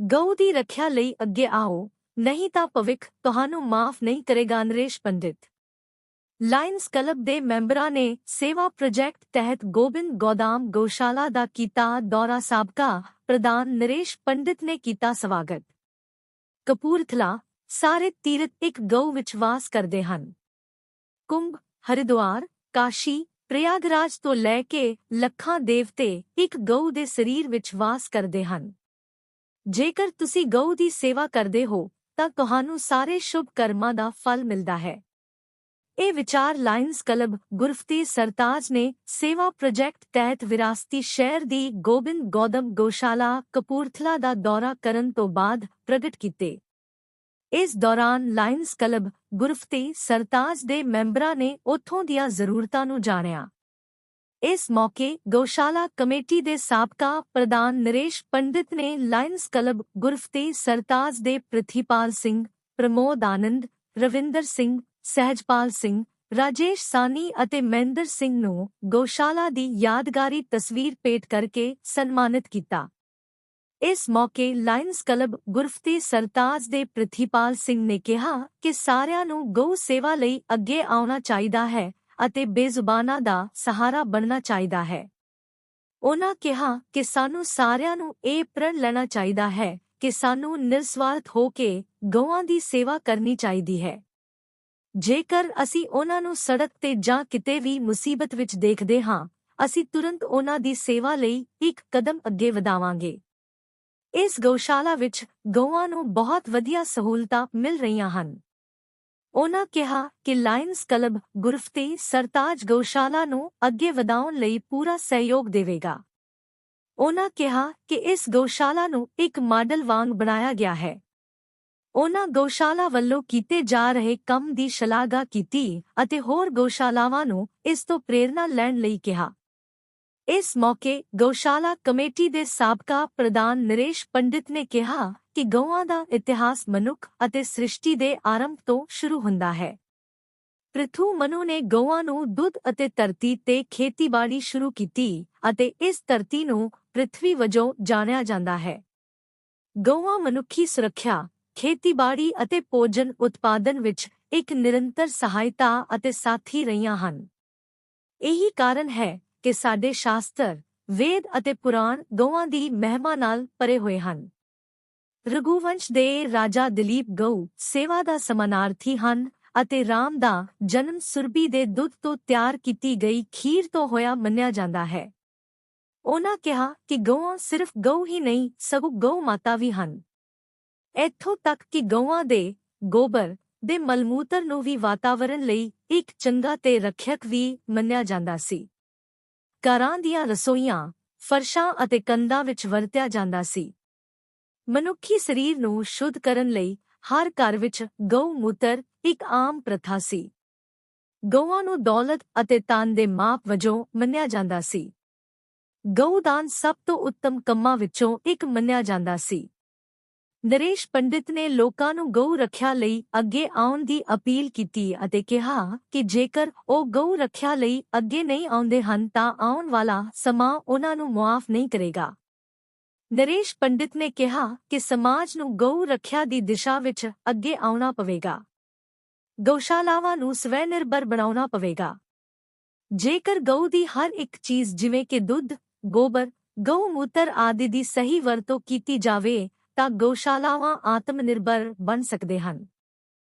ਗਊ ਦੀ ਰੱਖਿਆ ਲਈ ਅੱਗੇ ਆਓ, ਨਹੀਂ ਤਾਂ ਭਵਿੱਖ ਤੁਹਾਨੂੰ ਮਾਫ ਨਹੀਂ ਕਰੇਗਾ ਨਰੇਸ਼ ਪੰਡਿਤ। ਲਾਇਨਸ ਕਲੱਬ ਦੇ ਮੈਂਬਰਾਂ ਨੇ ਸੇਵਾ ਪ੍ਰੋਜੈਕਟ ਤਹਿਤ ਗੋਬਿੰਦ ਗੋਦਾਮ ਗਊਸ਼ਾਲਾ ਦਾ ਕੀਤਾ ਦੌਰਾ ਸਾਬਕਾ ਪ੍ਰਧਾਨ ਨਰੇਸ਼ ਪੰਡਿਤ ਨੇ ਕੀਤਾ ਸਵਾਗਤ। ਕਪੂਰਥਲਾ, ਸਾਰੇ ਤੀਰਥ ਇੱਕ ਗਊ ਵਿੱਚ ਵਾਸ ਕਰਦੇ ਹਨ। ਕੁੰਭ, ਹਰਿਦੁਆਰ, ਕਾਸ਼ੀ, ਪ੍ਰਯਾਗਰਾਜ ਤੋਂ ਲੈ ਕੇ ਲੱਖਾਂ ਦੇਵਤੇ ਇੱਕ ਗਊ ਦੇ ਸਰੀਰ ਵਿੱਚ ਵਾਸ ਕਰਦੇ ਹਨ। ਜੇਕਰ ਤੁਸੀਂ ਗਊ ਦੀ ਸੇਵਾ ਕਰਦੇ ਹੋ, ਤਾਂ ਤੁਹਾਨੂੰ ਸਾਰੇ ਸ਼ੁਭ ਕਰਮਾਂ ਦਾ ਫਲ ਮਿਲਦਾ ਹੈ। ਇਹ ਵਿਚਾਰ ਲਾਇਨਸ ਕਲੱਬ ਗੁਰਫਤੀ ਸਰਤਾਜ ਨੇ ਸੇਵਾ ਪ੍ਰੋਜੈਕਟ ਤਹਿਤ ਵਿਰਾਸਤੀ ਸ਼ਹਿਰ ਦੀ ਗੋਬਿੰਦ ਗੋਦਮ ਗੋਸ਼ਾਲਾ ਕਪੂਰਥਲਾ ਦਾ ਦੌਰਾ ਕਰਨ ਤੋਂ ਬਾਅਦ ਪ੍ਰਗਟ ਕੀਤੇ। ਇਸ ਦੌਰਾਨ ਲਾਇਨਸ ਕਲੱਬ ਗੁਰਫਤੀ ਸਰਤਾਜ ਦੇ ਮੈਂਬਰਾਂ ਨੇ ਉੱਥੋਂ ਦੀਆਂ ਜ਼ਰੂਰਤਾਂ ਨੂੰ ਜਾਣਿਆ। ਇਸ ਮੌਕੇ ਗਊਸ਼ਾਲਾ ਕਮੇਟੀ ਦੇ ਸਾਬਕਾ ਪ੍ਰਧਾਨ ਨਰੇਸ਼ ਪੰਡਿਤ ਨੇ ਲਾਇਨਸ ਕਲੱਬ ਗੁਰਫਤੀ ਸਰਤਾਜ ਦੇ ਪ੍ਰਿਥੀਪਾਲ ਸਿੰਘ, ਪ੍ਰਮੋਦ ਆਨੰਦ, ਰਵਿੰਦਰ ਸਿੰਘ, ਸਹਿਜਪਾਲ ਸਿੰਘ, ਰਾਜੇਸ਼ ਸਾਨੀ ਅਤੇ ਮਹਿੰਦਰ ਸਿੰਘ ਨੂੰ ਗਊਸ਼ਾਲਾ ਦੀ ਯਾਦਗਾਰੀ ਤਸਵੀਰ ਭੇਟ ਕਰਕੇ ਸਨਮਾਨਿਤ ਕੀਤਾ। ਇਸ ਮੌਕੇ ਲਾਇਨਸ ਕਲੱਬ ਗੁਰਫਤੀ ਸਰਤਾਜ ਦੇ ਪ੍ਰਿਥੀਪਾਲ ਸਿੰਘ ਨੇ ਕਿਹਾ ਕਿ ਸਾਰਿਆਂ ਨੂੰ ਗਊ ਸੇਵਾ ਲਈ ਅੱਗੇ ਆਉਣਾ ਚਾਹੀਦਾ ਹੈ ਅਤੇ ਬੇਜ਼ੁਬਾਨਾਂ ਦਾ ਸਹਾਰਾ ਬਣਨਾ ਚਾਹੀਦਾ ਹੈ। ਉਹਨਾਂ ਕਿਹਾ ਕਿ ਸਾਨੂੰ ਸਾਰਿਆਂ ਨੂੰ ਇਹ ਪ੍ਰਣ ਲੈਣਾ ਚਾਹੀਦਾ ਹੈ ਕਿ ਸਾਨੂੰ ਨਿਰਸਵਾਰਥ ਹੋ ਕੇ ਗਊਆਂ ਦੀ ਸੇਵਾ ਕਰਨੀ ਚਾਹੀਦੀ ਹੈ। ਜੇਕਰ ਅਸੀਂ ਉਹਨਾਂ ਨੂੰ ਸੜਕ ਤੇ ਜਾਂ ਕਿਤੇ ਵੀ ਮੁਸੀਬਤ ਵਿੱਚ ਦੇਖਦੇ ਹਾਂ, ਅਸੀਂ ਤੁਰੰਤ ਉਹਨਾਂ ਦੀ ਸੇਵਾ ਲਈ ਇੱਕ ਕਦਮ ਅੱਗੇ ਵਧਾਵਾਂਗੇ। ਇਸ ਗਊਸ਼ਾਲਾ ਵਿੱਚ ਗਊਆਂ ਨੂੰ ਬਹੁਤ ਵਧੀਆ ਸਹੂਲਤਾਂ ਮਿਲ ਰਹੀਆਂ ਹਨ। ਉਨ੍ਹਾਂ ਕਿਹਾ ਕਿ ਲਾਇਨਸ ਕਲੱਬ ਗੁਰਫਤੇ ਸਰਤਾਜ ਗਊਸ਼ਾਲਾ ਨੂੰ ਅੱਗੇ ਵਧਾਉਣ ਲਈ ਪੂਰਾ ਸਹਿਯੋਗ ਦੇਵੇਗਾ। ਉਨ੍ਹਾਂ ਕਿਹਾ ਕਿ ਇਸ ਗਊਸ਼ਾਲਾ ਨੂੰ ਇੱਕ ਮਾਡਲ ਵਾਂਗ ਬਣਾਇਆ ਗਿਆ ਹੈ। ਉਨ੍ਹਾਂ ਗਊਸ਼ਾਲਾ ਵੱਲੋਂ ਕੀਤੇ ਜਾ ਰਹੇ ਕੰਮ ਦੀ ਸ਼ਲਾਘਾ ਕੀਤੀ ਅਤੇ ਹੋਰ ਗਊਸ਼ਾਲਾਵਾਂ ਨੂੰ ਇਸ ਤੋਂ ਪ੍ਰੇਰਣਾ ਲੈਣ ਲਈ ਕਿਹਾ। ਇਸ ਮੌਕੇ ਗਊਸ਼ਾਲਾ ਕਮੇਟੀ ਦੇ ਸਾਬਕਾ ਪ੍ਰਧਾਨ ਨਰੇਸ਼ ਪੰਡਿਤ ਨੇ ਕਿਹਾ ਕਿ ਗਊਆਂ ਦਾ ਇਤਿਹਾਸ ਮਨੁੱਖ ਅਤੇ ਸ੍ਰਿਸ਼ਟੀ ਦੇ ਆਰੰਭ ਤੋਂ ਸ਼ੁਰੂ ਹੁੰਦਾ ਹੈ। ਪ੍ਰਿਥੂ ਮਨੂ ਨੇ ਗਊਆਂ ਨੂੰ ਦੁੱਧ ਅਤੇ ਧਰਤੀ ਤੇ ਖੇਤੀਬਾੜੀ ਸ਼ੁਰੂ ਕੀਤੀ ਅਤੇ ਇਸ ਧਰਤੀ ਨੂੰ ਪ੍ਰਿਥਵੀ ਵਜੋਂ ਜਾਣਿਆ ਜਾਂਦਾ ਹੈ। ਗਊਆਂ ਮਨੁੱਖੀ ਸੁਰੱਖਿਆ, ਖੇਤੀਬਾੜੀ ਅਤੇ ਭੋਜਨ ਉਤਪਾਦਨ ਵਿੱਚ ਇੱਕ ਨਿਰੰਤਰ ਸਹਾਇਤਾ ਅਤੇ ਸਾਥੀ ਰਹੀਆਂ ਹਨ। ਇਹੀ ਕਾਰਨ ਹੈ ਕਿ ਸਾਡੇ ਸ਼ਾਸਤਰ, ਵੇਦ ਅਤੇ ਪੁਰਾਣ ਗਊਆਂ ਦੀ ਮਹਿਮਾ ਨਾਲ ਭਰੇ ਹੋਏ ਹਨ। ਰਘੂਵੰਸ਼ ਦੇ ਰਾਜਾ ਦਿਲੀਪ ਗਊ ਸੇਵਾ ਦਾ ਸਮਾਨਾਰਥੀ ਹਨ ਅਤੇ ਰਾਮ ਦਾ ਜਨਮ ਸੁਰਬੀ ਦੇ ਦੁੱਧ ਤੋਂ ਤਿਆਰ ਕੀਤੀ ਗਈ ਖੀਰ ਤੋਂ ਹੋਇਆ ਮੰਨਿਆ ਜਾਂਦਾ ਹੈ। ਉਹਨਾਂ ਕਿਹਾ ਕਿ ਗਊਆਂ ਸਿਰਫ ਗਊ ਹੀ ਨਹੀਂ, ਸਗੋਂ ਗਊ ਮਾਤਾ ਵੀ ਹਨ। ਇੱਥੋਂ ਤੱਕ ਕਿ ਗਊਆਂ ਦੇ ਗੋਬਰ ਦੇ ਮਲਮੂਤਰ ਨੂੰ ਵੀ ਵਾਤਾਵਰਣ ਲਈ ਇੱਕ ਚੰਗਾ ਤੇ ਰੱਖਿਅਕ ਵੀ ਮੰਨਿਆ ਜਾਂਦਾ ਸੀ। ਘਰਾਂ ਦੀਆਂ ਰਸੋਈਆਂ, ਫਰਸ਼ਾਂ ਅਤੇ ਕੰਧਾਂ ਵਿੱਚ ਵਰਤਿਆ ਜਾਂਦਾ ਸੀ। ਮਨੁੱਖੀ ਸਰੀਰ ਨੂੰ ਸ਼ੁੱਧ ਕਰਨ ਲਈ ਹਰ ਘਰ ਵਿੱਚ ਗਊ ਮੂਤਰ ਇੱਕ ਆਮ ਪ੍ਰਥਾ ਸੀ। ਗਊਆਂ ਨੂੰ ਦੌਲਤ ਅਤੇ ਤਾਨ ਦੇ ਮਾਪ ਵਜੋਂ ਮੰਨਿਆ ਜਾਂਦਾ ਸੀ। ਗਊਦਾਨ ਸਭ ਤੋਂ ਉੱਤਮ ਕੰਮਾਂ ਵਿੱਚੋਂ ਇੱਕ ਮੰਨਿਆ ਜਾਂਦਾ ਸੀ। ਨਰੇਸ਼ ਪੰਡਿਤ ਨੇ ਲੋਕਾਂ ਨੂੰ ਗਊ ਰੱਖਿਆ ਲਈ ਅੱਗੇ ਆਉਣ ਦੀ ਅਪੀਲ ਕੀਤੀ ਅਤੇ ਕਿਹਾ ਕਿ ਜੇਕਰ ਉਹ ਗਊ ਰੱਖਿਆ ਲਈ ਅੱਗੇ ਨਹੀਂ ਆਉਂਦੇ ਹਨ ਤਾਂ ਆਉਣ ਵਾਲਾ ਸਮਾਂ ਉਹਨਾਂ ਨੂੰ ਮੁਆਫ ਨਹੀਂ ਕਰੇਗਾ। ਨਰੇਸ਼ ਪੰਡਿਤ ਨੇ ਕਿਹਾ ਕਿ ਸਮਾਜ ਨੂੰ ਗਊ ਰੱਖਿਆ ਦੀ ਦਿਸ਼ਾ ਵਿੱਚ ਅੱਗੇ ਆਉਣਾ ਪਵੇਗਾ। ਗਊਸ਼ਾਲਾਵਾਂ ਨੂੰ ਸਵੈ ਨਿਰਭਰ ਬਣਾਉਣਾ ਪਵੇਗਾ। ਜੇਕਰ ਗਊ ਦੀ ਹਰ ਇੱਕ ਚੀਜ਼ ਜਿਵੇਂ ਕਿ ਦੁੱਧ, ਗੋਬਰ, ਗਊ ਮੂਤਰ ਆਦਿ ਦੀ ਸਹੀ ਵਰਤੋਂ ਕੀਤੀ ਜਾਵੇ ਤਾਂ ਗਊਸ਼ਾਲਾਵਾਂ ਆਤਮ ਨਿਰਭਰ ਬਣ ਸਕਦੇ ਹਨ।